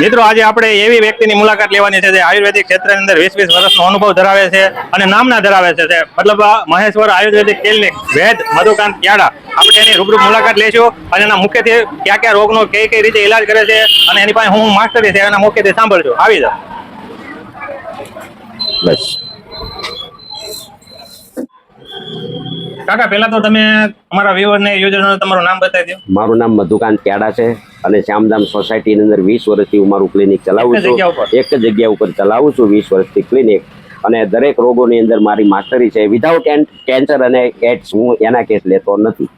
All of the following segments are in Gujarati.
મિત્રો, આજે આપણે એવી વ્યક્તિની મુલાકાત લેવાની છે જે આયુર્વેદિક ક્ષેત્રની અંદર વીસ વીસ વર્ષનો અનુભવ ધરાવે છે અને નામના ધરાવે છે. મતલબ મહેશ્વર આયુર્વેદિક ક્લિનિક, વેદ, મધુકાંત, ક્યાડા. આપણે એની રૂબરૂ મુલાકાત લઈશું અને એના મુખ્યથી કયા કયા રોગનો કઈ કઈ રીતે ઇલાજ કરે છે અને એની પાસે હું માસ્ટરી છે, એના મુખ્યથી સાંભળજો. આવી જાઓ. બસ. કાકા પહેલા તો તમે અમારા વ્યુઅરને યુઝરને તમારું નામ બતાવી દો. મારું નામ મધુકાંત ક્યાડા છે અને શ્યામધામ સોસાયટીની અંદર વીસ વર્ષથી હું મારું ક્લિનિક ચલાવું? છું. એક જ જગ્યા ઉપર ચલાવું છું વીસ વર્ષથી ક્લિનિક અને દરેક રોગોની અંદર મારી માસ્ટરી છે. વિધાઉટ કેન્સર અને એડ્સ હું એના કેસ લેતો નથી.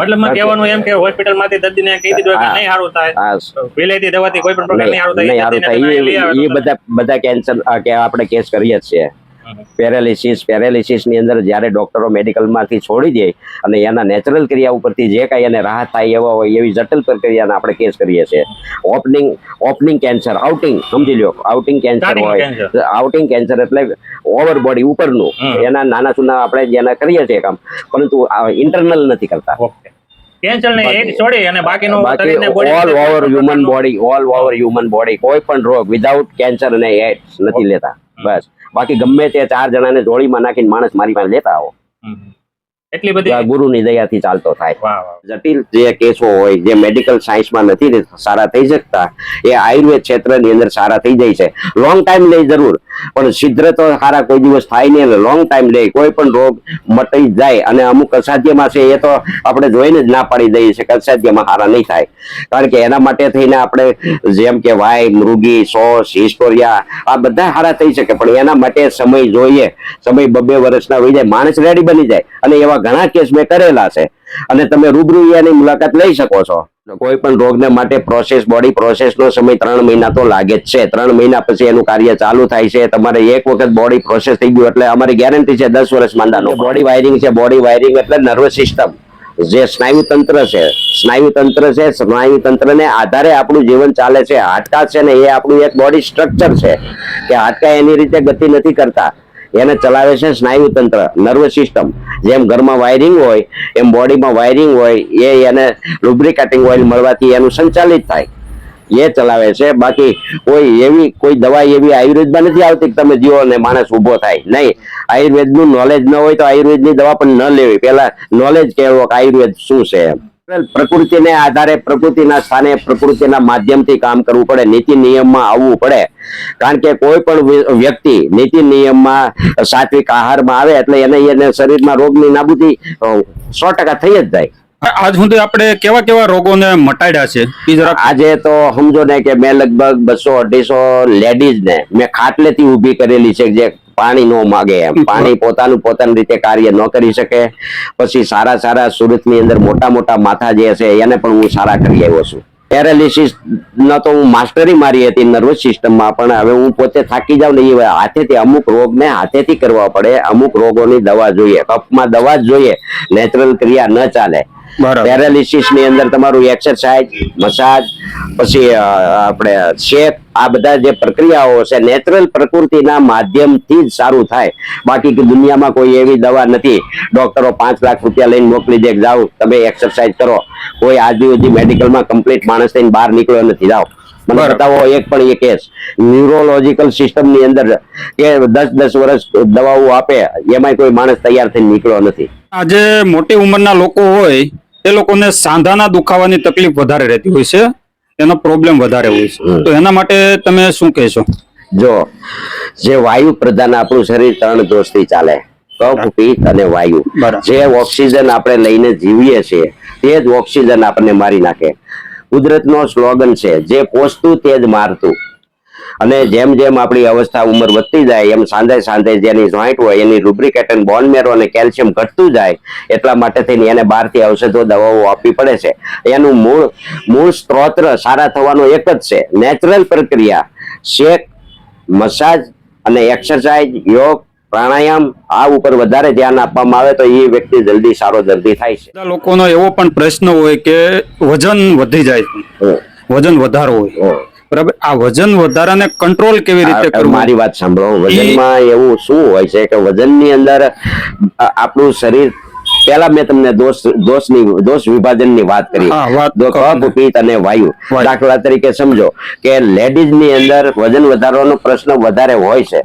મતલબ કહેવાનું એમ કે હોસ્પિટલમાંથી દર્દીને કહી દીધું કે નહીં સારું થાય. વિલેતી દવાથી કોઈ પણ પ્રકારની સારું થાય. એ બધા બધા કેન્સર કે આપણે કેસ કરીએ જ છીએ. પેરાલિસિસ પેરાલિસિસની અંદર જ્યારે ડૉક્ટરો મેડિકલમાંથી છોડી દે અને એના નેચરલ ક્રિયા ઉપરથી જે કાંઈ એને રાહત થાય એવા હોય એવી જટિલ પ્રક્રિયાને આપણે કેસ કરીએ છીએ. ઓપનિંગ ઓપનિંગ કેન્સર આઉટિંગ સમજી લો આઉટિંગ કેન્સર હોય. આઉટિંગ કેન્સર એટલે ઓવર બોડી ઉપરનું. એના નાના સુના આપણે જેના કરીએ છીએ કામ. પરંતુ ઇન્ટરનલ નથી કરતા. ઓકે કેન્સર છોડી અને બાકીનું બાકી શરીરને all over human body all over human body કોઈ પણ રોગ વિધાઉટ કેન્સર અને એડ્સ નથી લેતા. બસ. બાકી ગમે તે ચાર જણાને જોડીમાં નાખીને માણસ મારી પાસે લેતા આવો. એટલી બધી ગુરુની દયાથી ચાલતો થાય. જટિલ જે કેસો હોય જે મેડિકલ સાયન્સમાં નથી સારા થઈ શકતા એ આયુર્વેદ ક્ષેત્રની અંદર સારા થઈ જાય છે. લોંગ ટાઈમ લે જરૂર પણ છિદ્ર તો સારા કોઈ દિવસ થાય નહીં અને લોંગ ટાઈમ લે. કોઈ પણ રોગ મટી જાય અને અમુક અસાધ્યમાં છે એ તો આપણે જોઈને જ ના પાડી દઈએ છીએ કે અસાધ્યમાં સારા નહીં થાય. કારણ કે એના માટે થઈને આપણે જેમ કે વાય મૃગી સોસ હિસ્ટોરિયા આ બધા સારા થઈ શકે પણ એના માટે સમય જોઈએ. સમય બબે વર્ષના હોય જાય માણસ રેડી બની જાય અને એવા ઘણા કેસ મેં કરેલા છે. અને તમે રૂબરૂ એની મુલાકાત લઈ શકો છો. કોઈ પણ રોગને માટે પ્રોસેસ બોડી પ્રોસેસનો સમય ત્રણ મહિના તો લાગે જ છે. ત્રણ મહિના પછી એનું કાર્ય ચાલુ થાય છે. તમારે એક વખત બોડી પ્રોસેસ થઈ ગયું એટલે અમારી ગેરંટી છે દસ વર્ષ માંદાનો. બોડી વાયરિંગ છે બોડી વાયરિંગ એટલે નર્વસ સિસ્ટમ જે સ્નાયુ તંત્ર છે સ્નાયુ તંત્ર છે સ્નાયુ તંત્રને આધારે આપણું જીવન ચાલે છે. હાડકા છે ને એ આપણું એક બોડી સ્ટ્રક્ચર છે. કે હાડકા એની રીતે ગતિ નથી કરતા. એને ચલાવે છે સ્નાયુ તંત્ર નર્વસ સિસ્ટમ જેમ ઘરમાં વાયરિંગ હોય, એમ બોડીમાં વાયરિંગ હોય, એ એને લુબ્રિકેટિંગ ઓઇલ મળવાથી એનું સંચાલિત થાય. એ ચલાવે છે. બાકી કોઈ એવી, કોઈ દવા એવી આયુર્વેદમાં નથી આવતી કે તમે જીવો અને માણસ ઊભો થાય. નહીં. આયુર્વેદનું નોલેજ ન હોય તો આયુર્વેદની દવા પણ ન લેવી. પહેલા નોલેજ કહેવો કે આયુર્વેદ શું છે એમ. પ્રકૃતિને આધારે પ્રકૃતિના સ્થાને પ્રકૃતિના માધ્યમથી કામ કરવું પડે નીતિ નિયમમાં આવવું પડે. કારણ કે કોઈ પણ વ્યક્તિ નીતિ નિયમમાં સાત્વિક આહારમાં આવે એટલે એને એને શરીરમાં રોગની નાબૂદી સો ટકા થઈ જ જાય. આજ સુધી આપણે કેવા કેવા રોગોને મટાડ્યા છે? આજે તો સમજો ને કે મેં લગભગ બસો અઢીસો લેડીઝ ને મેં ખાટલેથી ઊભી કરેલી છે જે પાણી ન માગે એમ. પાણી પોતાનું પોતાની રીતે કાર્ય ન કરી શકે. પછી સારા સારા સુરતની અંદર મોટા મોટા માથા જે છે એને પણ હું સારા કરી આવ્યો છું. પેરાલિસિસ ન તો હું માસ્ટરી મારી હતી નર્વસ સિસ્ટમમાં પણ હવે હું પોતે થાકી જાઉં ને એ હાથેથી અમુક રોગને હાથેથી કરવા પડે. અમુક રોગોની દવા જોઈએ. કફમાં દવા જ જોઈએ. નેચરલ ક્રિયા ન ચાલે. પેરાલિસિસની અંદર તમારું એક્સરસાઇઝ મસાજ પછી આપણે શેક, આ બધા જે પ્રક્રિયાઓ છે નેચરલ પ્રકૃતિના માધ્યમથી જ સારું થાય. બાકી દુનિયામાં કોઈ એવી દવા નથી. ડોક્ટરો પાંચ લાખ રૂપિયા લઈને મોકલી દે જાઓ, તમે એક્સરસાઇઝ કરો. કોઈ આજુ મેડિકલમાં કમ્પ્લીટ માણસ થઈને બહાર નીકળ્યો નથી, જાઓ. મને બતાવો એક પણ એક કેસ. ન્યુરોલોજીકલ સિસ્ટમની અંદર કે દસ દસ વર્ષ દવાઓ આપે એમાંય કોઈ માણસ તૈયાર થઈને નીકળ્યો નથી. આજે મોટી ઉંમરના લોકો હોય એ લોકોને સાંધાના દુખાવાની તકલીફ વધારે રહેતી હોય છે એનો પ્રોબ્લેમ વધારે હોય છે. તો એના માટે તમે શું કહેશો? જો જે વાયુ પ્રધાન આપણું શરીર ત્રણ દોષથી ચાલે. કફ પિત્ત અને વાયુ. જે ઓક્સિજન આપણે લઈને જીવીએ છીએ તે જ ઓક્સિજન આપણને મારી નાખે. કુદરતનો સ્લોગન છે, જે પોસતું તે જ મારતું. અને જેમ જેમ આપણી અવસ્થા ઉંમર વધતી જાય, એમ સાંધે સાંધે જેની જોઈન્ટ હોય, એની રુબ્રિકેટન બોન મેરો અને કેલ્શિયમ ઘટતું જાય, એટલા માટે થઈને એને બહારથી ઔષધો, દવાઓ આપવી પડે છે. એનું મૂળ મૂળ સ્ત્રોત સારા થવાનો એક જ છે. નેચરલ પ્રક્રિયા, શેક, મસાજ અને એક્સરસાઇઝ, યોગ પ્રાણાયામ આ ઉપર વધારે ધ્યાન આપવામાં આવે તો એ વ્યક્તિ જલ્દી સારો દર્દી થાય છે. લોકોનો એવો પણ પ્રશ્ન હોય કે વજન વધી જાય. વજન વધારો હોય. બરાબર? આ વજન વધારાને કંટ્રોલ કેવી રીતે કરવું? મારી વાત સાંભળો. વજનમાં એવું શું હોય છે કે વજનની અંદર આપણું શરીર પેલા મેં તમને દોષ દોષની દોષ વિભાજનની વાત કરી. કફ પિત્ત અને વાયુ. દાખલા તરીકે સમજો કે લેડીઝની અંદર વજન વધારવાનો પ્રશ્ન વધારે હોય છે.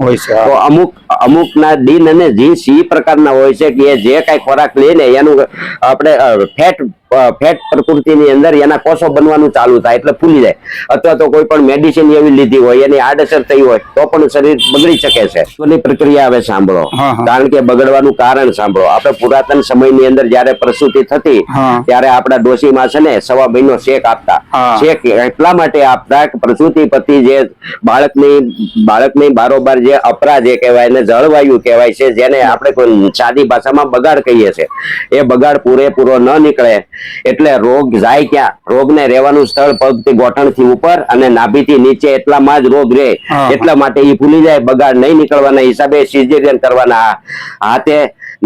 તો અમુક અમુક ના દિન અને જીન્સ એ પ્રકારના હોય છે કે જે કઈ ખોરાક લઈને એનું આપણે ફેટ ફેટ પ્રકૃતિની અંદર એના કોષો બનવાનું ચાલુ થાય એટલે ફૂલી જાય. અથવા તો કોઈ પણ મેડિસિન એવી લીધી હોય એની આડઅસર થઈ હોય તો પણ શરીર બગડી શકે છે. એની પ્રક્રિયા હવે સાંભળો. કારણ કે બગડવાનું કારણ સાંભળો. આપણે પુરાતન સમયની અંદર જયારે પ્રસૂતિ થતી ત્યારે આપણા ડોશીમાં છે ને સવા મહિનો શેક આપતા. શેક એટલા માટે આપતા કે પ્રસૂતિ પતિ જે બાળકની બાળકની બારોબાર જે અપરા જે કહેવાય ને જળવાયુ કહેવાય છે જેને આપણે કોઈ સાદી ભાષામાં બગાડ કહીએ છીએ. એ બગાડ પૂરેપૂરો ન નીકળે. એટલે રોગ જાય ક્યાં? રોગને રહેવાનું સ્થળ પગથી ગોઠણથી ઉપર અને નાભીથી નીચે એટલામાં જ રોગ રહે. એટલા માટે એ ભૂલી જાય બગાડ નહીં નીકળવાના હિસાબે સિઝેરિયન કરવાના હાથે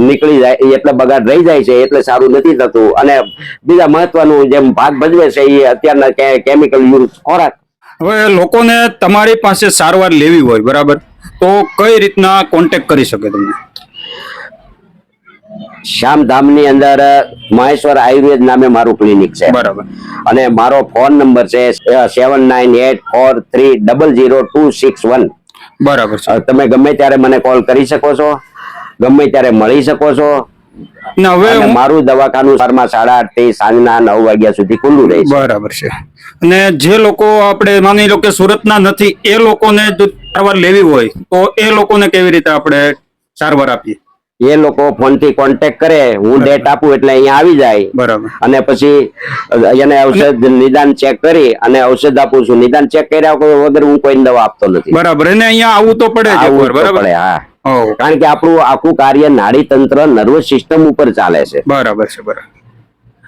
નીકળી જાય એટલે બગાડ રહી જાય છે એટલે સારું નથી થતું. અને બીજા મહત્વનું જેમ ભાગ ભજવે છે એ અત્યારના કેમિકલ યુઝ ખોરાક. હવે લોકોને તમારી પાસે સારવાર લેવી હોય બરાબર? તો કઈ રીતના કોન્ટેક્ટ કરી શકે તમને? શ્યામધામની અંદર મહેશ્વર આયુર્વેદ નામે મારું ક્લિનિક છે. બરાબર. અને મારો ફોન નંબર છે seven nine eight four three double zero two six one બરાબર તમે ગમે ત્યારે મને કોલ કરી શકો છો ગમે ત્યારે મળી શકો છો. હવે મારું દવાખાનું સરમાં સાડા આઠથી સાંજના નવ વાગ્યા સુધી ખુલ્લું રહે બરાબર છે. અને જે લોકો આપણે માની લો કે સુરતના નથી એ લોકોને જો સારવાર લેવી હોય તો એ લોકોને કેવી રીતે આપણે સારવાર આપીએ? એ લોકો ફોનથી કોન્ટેક્ટ કરે હું ડેટ આપું એટલે અહીંયા આવી જાય. બરાબર. અને પછી એને ઔષધ નિદાન ચેક કરી અને ઔષધ આપું છું. નિદાન ચેક કર્યા વગર હું કોઈ દવા આપતો નથી. બરાબર. એને અહીંયા આવવું તો પડે આવું બરાબર? પડે, હા. કારણ કે આપણું આખું કાર્ય નાડી તંત્ર નર્વસ સિસ્ટમ ઉપર ચાલે છે. બરાબર છે બરાબર.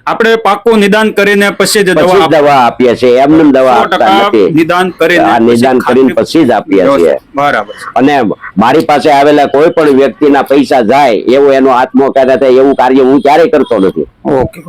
આપણે પાકું નિદાન કરીને પછી જ દવા દવા આપીએ છીએ એમને દવા આપતા નથી. નિદાન કરીને નિદાન કરીને પછી જ આપીએ છીએ. બરાબર અને મારી પાસે આવેલા કોઈ પણ વ્યક્તિના પૈસા જાય એવો એનો આત્મો થાય એવું કાર્ય હું ક્યારેય કરતો નથી. ઓકે.